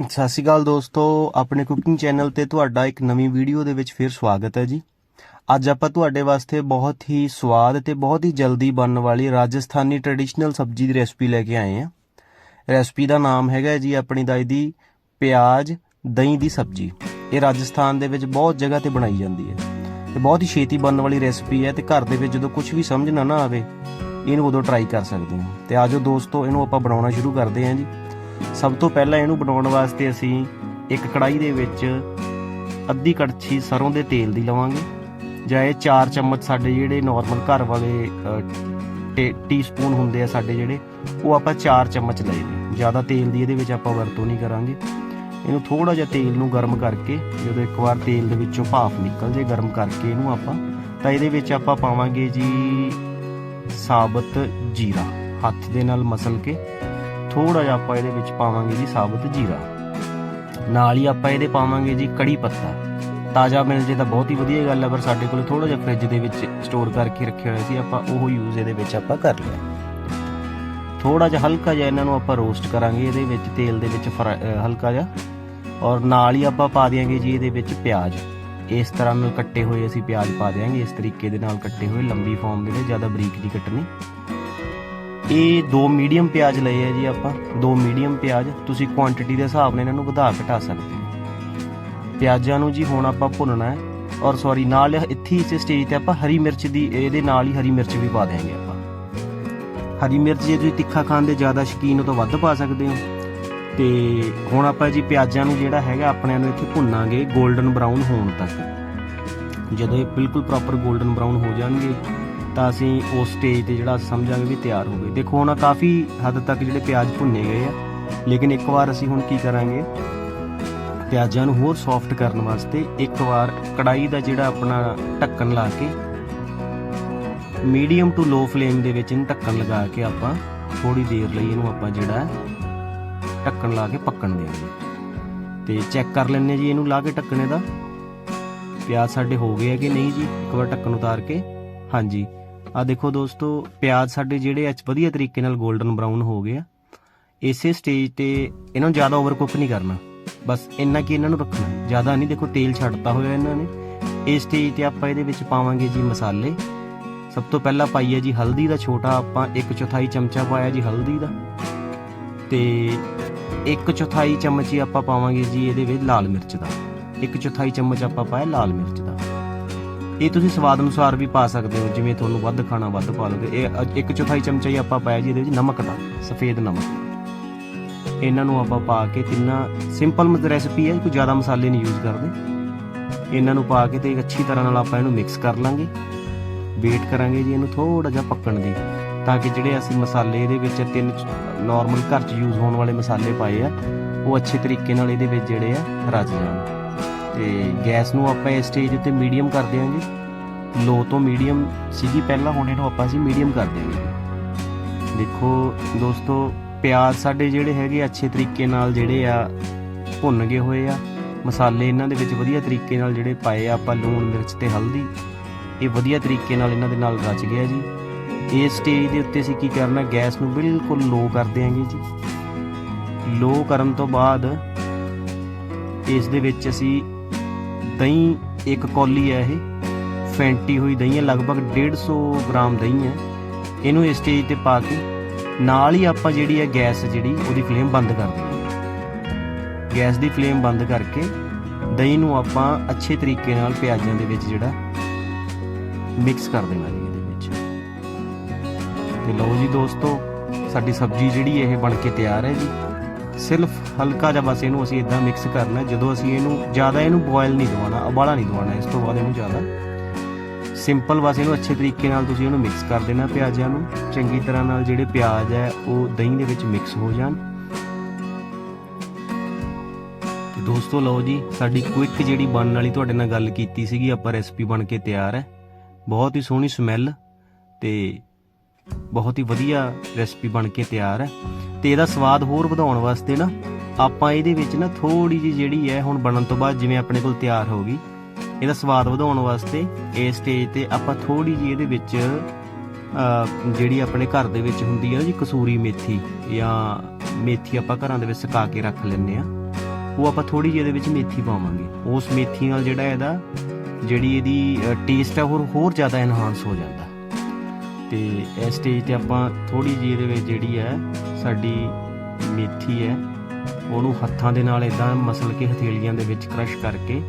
ਸਤਿ ਸ਼੍ਰੀ ਅਕਾਲ ਦੋਸਤੋ, ਆਪਣੇ ਕੁਕਿੰਗ ਚੈਨਲ ਤੇ ਤੁਹਾਡਾ ਇੱਕ ਨਵੀਂ ਵੀਡੀਓ ਦੇ ਵਿੱਚ ਫਿਰ ਸਵਾਗਤ ਹੈ ਜੀ। ਅੱਜ ਆਪਾਂ ਤੁਹਾਡੇ ਵਾਸਤੇ ਬਹੁਤ ਹੀ ਸਵਾਦ ਤੇ ਬਹੁਤ ਹੀ ਜਲਦੀ ਬਣਨ ਵਾਲੀ ਰਾਜਸਥਾਨੀ ਟ੍ਰੈਡੀਸ਼ਨਲ ਸਬਜ਼ੀ ਦੀ ਰੈਸਪੀ ਲੈ ਕੇ ਆਏ ਹਾਂ। ਰੈਸਪੀ ਦਾ ਨਾਮ ਹੈਗਾ ਜੀ ਆਪਣੀ ਦਾਈ ਦੀ ਪਿਆਜ਼ ਦਹੀਂ ਦੀ ਸਬਜ਼ੀ। ਇਹ ਰਾਜਸਥਾਨ ਦੇ ਵਿੱਚ ਬਹੁਤ ਜਗ੍ਹਾ ਤੇ ਬਣਾਈ ਜਾਂਦੀ ਹੈ ਤੇ ਬਹੁਤ ਹੀ ਛੇਤੀ ਬਣਨ ਵਾਲੀ ਰੈਸਪੀ ਹੈ ਤੇ ਘਰ ਦੇ ਵਿੱਚ ਜਦੋਂ ਕੁਝ ਵੀ ਸਮਝ ਨਾ ਨਾ ਆਵੇ, ਇਹਨੂੰ ਉਦੋਂ ਟਰਾਈ ਕਰ ਸਕਦੇ ਹਾਂ। ਤੇ ਆਜੋ ਦੋਸਤੋ, ਇਹਨੂੰ ਆਪਾਂ ਬਣਾਉਣਾ ਸ਼ੁਰੂ ਕਰਦੇ ਹਾਂ ਜੀ। ਸਭ ਤੋਂ ਪਹਿਲਾਂ ਇਹਨੂੰ ਬਣਾਉਣ ਵਾਸਤੇ ਅਸੀਂ ਇੱਕ ਕੜਾਈ ਦੇ ਵਿੱਚ ਅੱਧੀ ਕੜਛੀ ਸਰੋਂ ਦੇ ਤੇਲ ਦੀ ਲਵਾਂਗੇ ਜਾਂ ਇਹ 4 ਚਮਚ ਸਾਡੇ ਜਿਹੜੇ ਨਾਰਮਲ ਘਰ ਵਾਲੇ ਟੀਸਪੂਨ ਹੁੰਦੇ ਆ ਸਾਡੇ ਜਿਹੜੇ, ਉਹ ਆਪਾਂ 4 ਚਮਚ ਲਏ ਨੇ। ਜ਼ਿਆਦਾ ਤੇਲ ਦੀ ਇਹਦੇ ਵਿੱਚ ਆਪਾਂ ਵਰਤੋਂ ਨਹੀਂ ਕਰਾਂਗੇ। ਇਹਨੂੰ ਥੋੜਾ ਜਿਹਾ ਤੇਲ ਨੂੰ ਗਰਮ ਕਰਕੇ, ਜਦੋਂ ਇੱਕ ਵਾਰ ਤੇਲ ਦੇ ਵਿੱਚੋਂ ਭਾਫ ਨਿਕਲ ਜੇ ਗਰਮ ਕਰਕੇ ਇਹਨੂੰ ਆਪਾਂ, ਤਾਂ ਇਹਦੇ ਵਿੱਚ ਆਪਾਂ ਪਾਵਾਂਗੇ ਜੀ ਸਾਬਤ ਜੀਰਾ, ਹੱਥ ਦੇ ਨਾਲ ਮਸਲ ਕੇ। ਥੋੜਾ ਜਿਹਾ ਆਪਾਂ ਇਹਦੇ ਵਿੱਚ ਪਾਵਾਂਗੇ ਜੀ ਸਾਬਤ ਜੀਰਾ। ਨਾਲ ਹੀ ਆਪਾਂ ਇਹਦੇ ਪਾਵਾਂਗੇ ਜੀ ਕੜੀ ਪੱਤਾ। ਤਾਜ਼ਾ ਮਿਲ ਜੇ ਤਾਂ ਬਹੁਤ ਹੀ ਵਧੀਆ ਗੱਲ ਹੈ ਪਰ ਸਾਡੇ ਕੋਲ ਥੋੜਾ ਜਿਹਾ ਫ੍ਰਿਜ ਦੇ ਵਿੱਚ ਸਟੋਰ ਕਰਕੇ ਰੱਖਿਆ ਹੋਇਆ ਸੀ, ਆਪਾਂ ਉਹ ਯੂਜ਼ ਇਹਦੇ ਵਿੱਚ ਆਪਾਂ ਕਰ ਲਿਆ। ਥੋੜਾ ਜਿਹਾ ਹਲਕਾ ਜਿਹਾ ਇਹਨਾਂ ਨੂੰ ਆਪਾਂ ਰੋਸਟ ਕਰਾਂਗੇ ਇਹਦੇ ਵਿੱਚ, ਤੇਲ ਦੇ ਵਿੱਚ ਫਰਾ- ਹਲਕਾ ਜਿਹਾ। ਔਰ ਨਾਲ ਹੀ ਆਪਾਂ ਪਾ ਦਿਆਂਗੇ ਜੀ ਇਹਦੇ ਵਿੱਚ ਪਿਆਜ਼। ਇਸ ਤਰ੍ਹਾਂ ਨਾਲ ਕੱਟੇ ਹੋਏ ਅਸੀਂ ਪਿਆਜ਼ ਪਾ ਦਿਆਂਗੇ, ਇਸ ਤਰੀਕੇ ਦੇ ਨਾਲ ਕੱਟੇ ਹੋਏ ਲੰਬੀ ਫਾਰਮ ਦੇ ਵਿੱਚ, ਜ਼ਿਆਦਾ ਬਰੀਕ ਨਹੀਂ ਕੱਟਣੀ। ਇਹ ਦੋ ਮੀਡੀਅਮ ਪਿਆਜ਼ ਲਏ ਆ ਜੀ ਆਪਾਂ। ਦੋ ਮੀਡੀਅਮ ਪਿਆਜ਼। ਤੁਸੀਂ ਕੁਆਂਟੀਟੀ ਦੇ ਹਿਸਾਬ ਨਾਲ ਇਹਨਾਂ ਨੂੰ ਵਧਾ ਘਟਾ ਸਕਦੇ ਹੋ। ਪਿਆਜ਼ਾਂ ਨੂੰ ਜੀ ਹੁਣ ਆਪਾਂ ਭੁੰਨਣਾ ਹੈ। ਔਰ ਸੌਰੀ ਨਾਲ ਇੱਥੇ ਹੀ ਸਟੇਜ ਤੇ ਆਪਾਂ ਹਰੀ ਮਿਰਚ ਦੀ, ਇਹਦੇ ਨਾਲ ਹੀ ਹਰੀ ਮਿਰਚ ਵੀ ਪਾ ਦੇਵਾਂਗੇ ਆਪਾਂ। ਹਰੀ ਮਿਰਚ ਜੇ ਤੁਸੀਂ ਤਿੱਖਾ ਖਾਣ ਦੇ ਜ਼ਿਆਦਾ ਸ਼ੌਕੀਨ ਹੋ ਤਾਂ ਵੱਧ ਪਾ ਸਕਦੇ ਹੋ। ਤੇ ਹੁਣ ਆਪਾਂ ਜੀ ਪਿਆਜ਼ਾਂ ਨੂੰ ਜਿਹੜਾ ਹੈਗਾ ਆਪਣਿਆਂ ਨੂੰ ਇੱਥੇ ਭੁੰਨਾਂਗੇ 골ਡਨ ਬਰਾਊਨ ਹੋਣ ਤੱਕ। ਜਦੋਂ ਇਹ ਬਿਲਕੁਲ ਪ੍ਰੋਪਰ 골ਡਨ ਬਰਾਊਨ ਹੋ ਜਾਣਗੇ ਤਾਂ ਅਸੀਂ ਉਸ ਸਟੇਜ ਤੇ ਜਿਹੜਾ ਸਮਝਾਂਗੇ ਵੀ ਤਿਆਰ ਹੋ ਗਏ। ਦੇਖੋ, ਹੁਣ ਕਾਫੀ ਹੱਦ ਤੱਕ ਜਿਹੜੇ ਪਿਆਜ਼ ਭੁੰਨੇ ਗਏ ਆ। ਲੇਕਿਨ ਇੱਕ ਵਾਰ ਅਸੀਂ ਹੁਣ ਕੀ ਕਰਾਂਗੇ? ਪਿਆਜ਼ਾਂ ਨੂੰ ਹੋਰ ਸੌਫਟ ਕਰਨ ਵਾਸਤੇ ਇੱਕ ਵਾਰ ਕੜਾਈ ਦਾ ਜਿਹੜਾ ਆਪਣਾ ਢੱਕਣ ਲਾ ਕੇ ਮੀਡੀਅਮ ਟੂ ਲੋ ਫਲੇਮ ਦੇ ਵਿੱਚ ਇਹਨੂੰ ਢੱਕਣ ਲਗਾ ਕੇ ਆਪਾਂ ਥੋੜੀ ਦੇਰ ਲਈ ਇਹਨੂੰ ਆਪਾਂ ਜਿਹੜਾ ਢੱਕਣ ਲਾ ਕੇ ਪੱਕਣ ਦੇਵਾਂਗੇ ਤੇ ਚੈੱਕ ਕਰ ਲੈਣੇ ਜੀ ਇਹਨੂੰ ਲਾ ਕੇ ਢੱਕਣੇ ਦਾ। ਪਿਆਜ਼ ਸਾਡੇ ਹੋ ਗਏ ਹੈ ਕਿ ਨਹੀਂ ਜੀ? ਇੱਕ ਵਾਰ ਢੱਕਣ ਉਤਾਰ ਕੇ। ਹਾਂਜੀ। ਆ ਦੇਖੋ ਦੋਸਤੋ, ਪਿਆਜ਼ ਸਾਡੇ ਜਿਹੜੇ ਅੱਜ ਵਧੀਆ ਤਰੀਕੇ ਨਾਲ 골ਡਨ ਬਰਾਊਨ ਹੋ ਗਏ ਆ। ਇਸੇ ਸਟੇਜ ਤੇ ਇਹਨਾਂ ਨੂੰ ਜ਼ਿਆਦਾ ਓਵਰ ਕੁੱਕ ਨਹੀਂ ਕਰਨਾ। ਬਸ ਇੰਨਾ ਕਿ ਇਹਨਾਂ ਨੂੰ ਰੱਖਣਾ। ਜ਼ਿਆਦਾ ਨਹੀਂ, ਦੇਖੋ ਤੇਲ ਛੱਡਤਾ ਹੋਇਆ ਇਹਨਾਂ ਨੇ। ਇਸ ਸਟੇਜ ਤੇ ਆਪਾਂ ਇਹਦੇ ਵਿੱਚ ਪਾਵਾਂਗੇ ਜੀ ਮਸਾਲੇ। ਸਭ ਤੋਂ ਪਹਿਲਾਂ ਪਾਈਏ ਜੀ ਹਲਦੀ ਦਾ ਛੋਟਾ, ਆਪਾਂ 1 ਚੌਥਾਈ ਚਮਚਾ ਪਾਇਆ ਜੀ ਹਲਦੀ ਦਾ। ਤੇ 1 ਚੌਥਾਈ ਚਮਚ ਹੀ ਆਪਾਂ ਪਾਵਾਂਗੇ ਜੀ ਇਹਦੇ ਵਿੱਚ ਲਾਲ ਮਿਰਚ ਦਾ। 1 ਚੌਥਾਈ ਚਮਚ ਆਪਾਂ ਪਾਇਆ ਲਾਲ ਮਿਰਚ ਦਾ। ਇਹ ਤੁਸੀਂ ਸਵਾਦ ਅਨੁਸਾਰ ਵੀ ਪਾ ਸਕਦੇ ਹੋ, ਜਿਵੇਂ ਤੁਹਾਨੂੰ ਵੱਧ ਖਾਣਾ ਵੱਧ ਪਾ ਲਓਗੇ। ਇਹ ਇੱਕ ਚੌਥਾਈ ਚਮਚਾ ਹੀ ਆਪਾਂ ਪਾਇਆ ਜੀ, ਇਹਦੇ ਵਿੱਚ ਨਮਕ ਦਾ, ਸਫੇਦ ਨਮਕ। ਇਹਨਾਂ ਨੂੰ ਆਪਾਂ ਪਾ ਕੇ ਤਿੰਨਾਂ ਸਿੰਪਲ ਰੈਸਪੀ ਹੈ, ਕੋਈ ਜ਼ਿਆਦਾ ਮਸਾਲੇ ਨਹੀਂ ਯੂਜ਼ ਕਰਦੇ। ਇਹਨਾਂ ਨੂੰ ਪਾ ਕੇ ਤੇ ਅੱਛੀ ਤਰ੍ਹਾਂ ਨਾਲ ਆਪਾਂ ਇਹਨੂੰ ਮਿਕਸ ਕਰ ਲਾਂਗੇ। ਵੇਟ ਕਰਾਂਗੇ ਜੀ ਇਹਨੂੰ ਥੋੜਾ ਜਿਹਾ ਪੱਕਣ ਦੀ, ਤਾਂ ਕਿ ਜਿਹੜੇ ਅਸੀਂ ਮਸਾਲੇ ਇਹਦੇ ਵਿੱਚ ਤਿੰਨ ਨਾਰਮਲ ਘਰ 'ਚ ਯੂਜ਼ ਹੋਣ ਵਾਲੇ ਮਸਾਲੇ ਪਾਏ ਆ, ਉਹ ਅੱਛੇ ਤਰੀਕੇ ਨਾਲ ਇਹਦੇ ਵਿੱਚ ਜਿਹੜੇ ਆ, ਰਚ ਜਾਣ। ਤੇ ਗੈਸ ਨੂੰ ਆਪਾਂ ਇਸ ਸਟੇਜ ਉੱਤੇ ਮੀਡੀਅਮ ਕਰ ਦਿਆਂਗੇ। ਲੋ ਤੋਂ ਮੀਡੀਅਮ ਸੀਗੀ, ਪਹਿਲਾਂ ਹੁਣ ਇਹਨੂੰ ਆਪਾਂ ਅਸੀਂ ਮੀਡੀਅਮ ਕਰ ਦਿਆਂਗੇ ਦੇਖੋ ਦੋਸਤੋ, ਪਿਆਜ਼ ਸਾਡੇ ਜਿਹੜੇ ਹੈਗੇ ਅੱਛੇ ਤਰੀਕੇ ਨਾਲ ਜਿਹੜੇ ਆ, ਭੁੰਨ ਗਏ ਹੋਏ ਆ। ਮਸਾਲੇ ਇਹਨਾਂ ਦੇ ਵਿੱਚ ਵਧੀਆ ਤਰੀਕੇ ਨਾਲ ਜਿਹੜੇ ਪਾਏ ਆ, ਆਪਾਂ ਲੂਣ, ਮਿਰਚ ਤੇ ਹਲਦੀ। ਇਹ ਵਧੀਆ ਤਰੀਕੇ ਨਾਲ ਇਹਨਾਂ ਦੇ ਨਾਲ ਰਚ ਗਿਆ ਜੀ। ਇਸ ਸਟੇਜ ਦੇ ਉੱਤੇ ਅਸੀਂ ਕੀ ਕਰਨਾ, ਗੈਸ ਨੂੰ ਬਿਲਕੁਲ ਲੋ ਕਰ ਦਿਆਂਗੇ ਜੀ। ਲੋ ਕਰਨ ਤੋਂ ਬਾਅਦ ਇਸ ਦੇ ਵਿੱਚ ਅਸੀਂ ਦਹੀਂ ਇੱਕ ਕੌਲੀ ਹੈ ਇਹ। ਫੈਂਟੀ ਹੋਈ ਦਹੀਂ ਹੈ, ਲਗਭਗ 150 ਗ੍ਰਾਮ ਦਹੀਂ ਹੈ। ਇਹਨੂੰ ਇਸ ਸਟੇਜ ਤੇ ਪਾ ਕੇ ਨਾਲ ਹੀ ਆਪਾਂ ਜਿਹੜੀ ਹੈ ਗੈਸ ਜਿਹੜੀ, ਉਹਦੀ ਫਲੇਮ ਬੰਦ ਕਰ ਦੇਣੀ ਗੈਸ ਦੀ ਫਲੇਮ ਬੰਦ ਕਰਕੇ ਦਹੀਂ ਨੂੰ ਆਪਾਂ ਅੱਛੇ ਤਰੀਕੇ ਨਾਲ ਪਿਆਜ਼ਾਂ ਦੇ ਵਿੱਚ ਜਿਹੜਾ ਮਿਕਸ ਕਰ ਦੇਣਾ ਜੀ ਇਹਦੇ ਵਿੱਚ। ਤੇ ਲਓ ਜੀ ਦੋਸਤੋ, ਸਾਡੀ ਸਬਜ਼ੀ ਜਿਹੜੀ ਇਹ ਬਣ ਕੇ ਤਿਆਰ ਹੈ ਜੀ। ਸਿਰਫ ਹਲਕਾ ਜਿਹਾ ਬਸ ਇਹਨੂੰ ਅਸੀਂ ਇਦਾਂ ਮਿਕਸ ਕਰਨਾ, ਜਦੋਂ ਅਸੀਂ ਇਹਨੂੰ ਜ਼ਿਆਦਾ ਇਹਨੂੰ ਬੋਇਲ ਨਹੀਂ ਦਵਾਉਣਾ, ਉਬਾਲਾ ਨਹੀਂ ਦਵਾਉਣਾ, ਇਸ ਤੋਂ ਬਾਅਦ ਇਹਨੂੰ ਜ਼ਿਆਦਾ। ਸਿੰਪਲ ਬਸ ਇਹਨੂੰ ਅੱਛੇ ਤਰੀਕੇ ਨਾਲ ਤੁਸੀਂ ਇਹਨੂੰ ਮਿਕਸ ਕਰ ਦੇਣਾ ਪਿਆਜ਼ਾਂ ਨੂੰ। ਚੰਗੀ ਤਰ੍ਹਾਂ ਨਾਲ ਜਿਹੜੇ ਪਿਆਜ਼ ਹੈ, ਉਹ ਦਹੀਂ ਦੇ ਵਿੱਚ ਮਿਕਸ ਹੋ ਜਾਣ। ਤੇ ਦੋਸਤੋ ਲਓ ਜੀ, ਸਾਡੀ ਕੁਇਕ ਜਿਹੜੀ ਬਣਨ ਵਾਲੀ ਤੁਹਾਡੇ ਨਾਲ ਗੱਲ ਕੀਤੀ ਸੀਗੀ, ਆਪਾਂ ਰੈਸਪੀ ਬਣ ਕੇ ਤਿਆਰ ਹੈ। ਬਹੁਤ ਹੀ ਸੋਹਣੀ ਸਮੈਲ ਤੇ ਬਹੁਤ ਹੀ ਵਧੀਆ ਰੈਸਪੀ ਬਣ ਕੇ ਤਿਆਰ ਹੈ ਤੇ ਇਹਦਾ ਸਵਾਦ ਹੋਰ ਵਧਾਉਣ ਵਾਸਤੇ ਨਾ ਆਪਾਂ ਇਹਦੇ ਵਿੱਚ ਨਾ ਥੋੜੀ ਜਿਹੀ ਜਿਹੜੀ ਹੈ ਹੁਣ ਬਣਨ ਤੋਂ ਬਾਅਦ ਜਿਵੇਂ ਆਪਣੇ ਕੋਲ ਤਿਆਰ ਹੋ ਗਈ, ਇਹਦਾ ਸਵਾਦ ਵਧਾਉਣ ਵਾਸਤੇ ਇਸ ਸਟੇਜ ਤੇ ਆਪਾਂ ਥੋੜੀ ਜਿਹੀ ਇਹਦੇ ਵਿੱਚ ਜਿਹੜੀ ਆਪਣੇ ਘਰ ਦੇ ਵਿੱਚ ਹੁੰਦੀ ਹੈ ਨਾ ਜੀ ਕਸੂਰੀ ਮੇਥੀ ਜਾਂ ਮੇਥੀ ਆਪਾਂ ਘਰਾਂ ਦੇ ਵਿੱਚ ਸੁਕਾ ਕੇ ਰੱਖ ਲੈਂਦੇ ਆ ਉਹ ਆਪਾਂ ਥੋੜੀ ਜਿਹੀ ਇਹਦੇ ਵਿੱਚ ਮੇਥੀ ਪਾਵਾਂਗੇ। ਉਸ ਮੇਥੀ ਨਾਲ ਜਿਹੜਾ ਇਹਦਾ ਜਿਹੜੀ ਇਹਦੀ ਟੇਸਟ ਆ ਹੋਰ ਹੋਰ ਜ਼ਿਆਦਾ ਐਨਹਾਂਸ ਹੋ ਜਾਂਦਾ। ਤੇ ਇਸ ਸਟੇਜ ਤੇ ਆਪਾਂ ਥੋੜੀ ਜਿਹੀ ਇਹਦੇ ਵਿੱਚ ਜਿਹੜੀ ਹੈ, ਸਾਡੀ ਮੇਥੀ ਹੈ, ਉਹਨੂੰ ਹੱਥਾਂ ਦੇ ਨਾਲ ਇਦਾਂ ਮਸਲ ਕੇ ਹਥੇਲੀਆਂ ਦੇ ਵਿੱਚ ਕ੍ਰਸ਼ ਕਰਕੇ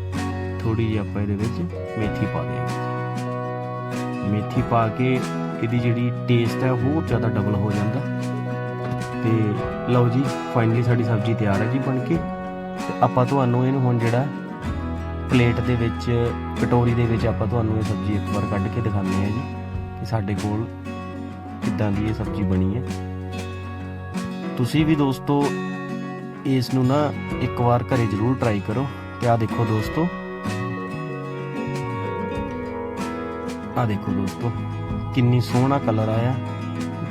ਥੋੜੀ ਜਿਹੀ ਆਪਾਂ ਇਹਦੇ ਵਿੱਚ ਮੇਥੀ ਪਾ ਦੇਵਾਂਗੇ ਮੇਥੀ ਪਾ ਕੇ ਇਹਦੀ ਜਿਹੜੀ ਟੇਸਟ ਹੈ ਹੋਰ ਜ਼ਿਆਦਾ ਡਬਲ ਹੋ ਜਾਂਦਾ। ਤੇ ਲਓ ਜੀ ਫਾਈਨਲੀ ਸਾਡੀ ਸਬਜ਼ੀ ਤਿਆਰ ਹੈ ਜੀ ਬਣ ਕੇ। ਤੇ ਆਪਾਂ ਤੁਹਾਨੂੰ ਇਹਨੂੰ ਹੁਣ ਜਿਹੜਾ ਪਲੇਟ ਦੇ ਵਿੱਚ, ਕਟੋਰੀ ਦੇ ਵਿੱਚ ਆਪਾਂ ਤੁਹਾਨੂੰ ਇਹ ਸਬਜ਼ੀ ਇੱਕ ਵਾਰ ਕੱਢ ਕੇ ਦਿਖਾਉਂਦੇ ਹਾਂ ਜੀ। ਕਿ ਸਾਡੇ ਕੋਲ ਕਿੱਦਾਂ ਦੀ ਇਹ ਸਬਜ਼ੀ ਬਣੀ ਹੈ। ਤੁਸੀਂ ਵੀ ਦੋਸਤੋ, ਇਸ ਨੂੰ ਨਾ ਇੱਕ ਵਾਰ ਘਰੇ ਜ਼ਰੂਰ ਟਰਾਈ ਕਰੋ। ਤੇ ਆ ਦੇਖੋ ਦੋਸਤੋ। ਆ ਦੇਖੋ ਦੋਸਤੋ, ਕਿੰਨੀ ਸੋਹਣਾ ਕਲਰ ਆਇਆ।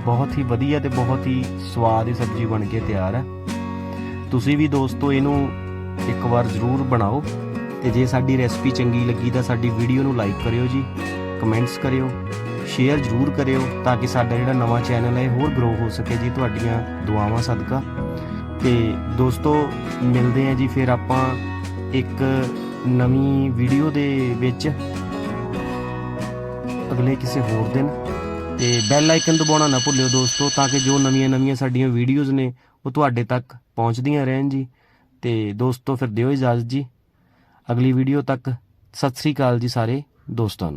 ਬਹੁਤ ਹੀ ਵਧੀਆ ਤੇ ਬਹੁਤ ਹੀ ਸਵਾਦ ਇਹ ਸਬਜ਼ੀ ਬਣ ਕੇ ਤਿਆਰ ਹੈ। ਤੁਸੀਂ ਵੀ ਦੋਸਤੋ, ਇਹਨੂੰ ਇੱਕ ਵਾਰ ਜ਼ਰੂਰ ਬਣਾਓ। ਤੇ ਜੇ ਸਾਡੀ ਰੈਸਪੀ ਚੰਗੀ ਲੱਗੀ ਤਾਂ ਸਾਡੀ ਵੀਡੀਓ ਨੂੰ ਲਾਈਕ ਕਰਿਓ ਜੀ। ਕਮੈਂਟਸ ਕਰਿਓ। ਸ਼ੇਅਰ ਜ਼ਰੂਰ ਕਰਿਓ ਤਾਂ ਕਿ ਸਾਡਾ ਜਿਹੜਾ ਨਵਾਂ ਚੈਨਲ ਹੈ ਹੋਰ ਗਰੋ ਹੋ ਸਕੇ ਜੀ ਤੁਹਾਡੀਆਂ ਦੁਆਵਾਂ ਸਦਕਾ। ਤੇ ਦੋਸਤੋ, ਮਿਲਦੇ ਹਾਂ ਜੀ ਫਿਰ ਆਪਾਂ ਇੱਕ ਨਵੀਂ ਵੀਡੀਓ ਦੇ ਵਿੱਚ। ਅਗਲੇ ਕਿਸੇ ਹੋਰ ਦਿਨ। ਤੇ ਬੈਲ ਆਈਕਨ ਦਬਾਉਣਾ ਨਾ ਭੁੱਲਿਓ ਦੋਸਤੋ, ਤਾਂ ਕਿ ਜੋ ਨਵੀਆਂ-ਨਵੀਆਂ ਸਾਡੀਆਂ ਵੀਡੀਓਜ਼ ਨੇ, ਉਹ ਤੁਹਾਡੇ ਤੱਕ ਪਹੁੰਚਦੀਆਂ ਰਹਿਣ ਜੀ। ਤੇ ਦੋਸਤੋ, ਫਿਰ ਦਿਓ ਇਜਾਜ਼ਤ ਜੀ। ਅਗਲੀ ਵੀਡੀਓ ਤੱਕ। ਸਤਿ ਸ੍ਰੀ ਅਕਾਲ ਜੀ ਸਾਰੇ ਦੋਸਤਾਂ ਨੂੰ।